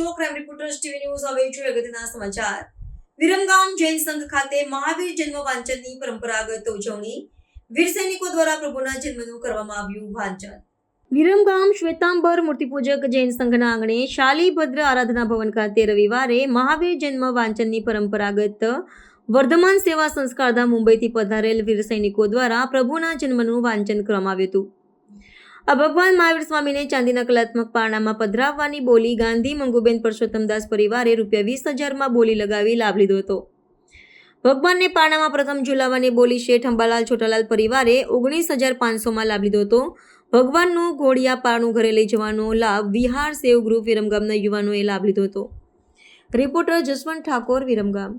Trust TV news હવે જોઈએ અગત્યના સમાચાર. વિરમગામ જૈન સંઘ ખાતે મહાવીર જન્મ વાંચનની પરંપરાગત ઉજવણી વીર સૈનિકો દ્વારા પ્રભુના જન્મનું કરવામાં આવ્યું વાંચન. વિરમગામ શ્વેતાંબર મૂર્તિપૂજક જૈન સંઘના આંગણે શાલીભદ્ર આરાધના ભવન ખાતે રવિવારે મહાવીર જન્મ વાંચનની પરંપરાગત વર્ધમાન સેવા સંસ્કારધામ મુંબઈથી પધારેલ વીર સૈનિકો દ્વારા પ્રભુના જન્મનું વાંચન કરવામાં આવ્યું હતું. આ ભગવાન મહાવીર સ્વામીને ચાંદીના કલાત્મક પારણામાં પધરાવવાની બોલી ગાંધી મંગુબેન પરસોત્તમદાસ પરિવારે રૂપિયા વીસ હજારમાં બોલી લગાવી લાભ લીધો હતો. ભગવાનને પારણામાં પ્રથમ ઝુલાવવાની બોલી શેઠ અંબાલાલ છોટાલાલ પરિવારે ઓગણીસ હજાર પાંચસોમાં લાભ લીધો હતો. ભગવાનનું ઘોડિયા પારણું ઘરે લઈ જવાનો લાભ વિહાર સેવ ગ્રુપ વિરમગામના યુવાનોએ લાભ લીધો હતો. રિપોર્ટર જસવંત ઠાકોર વિરમગામ.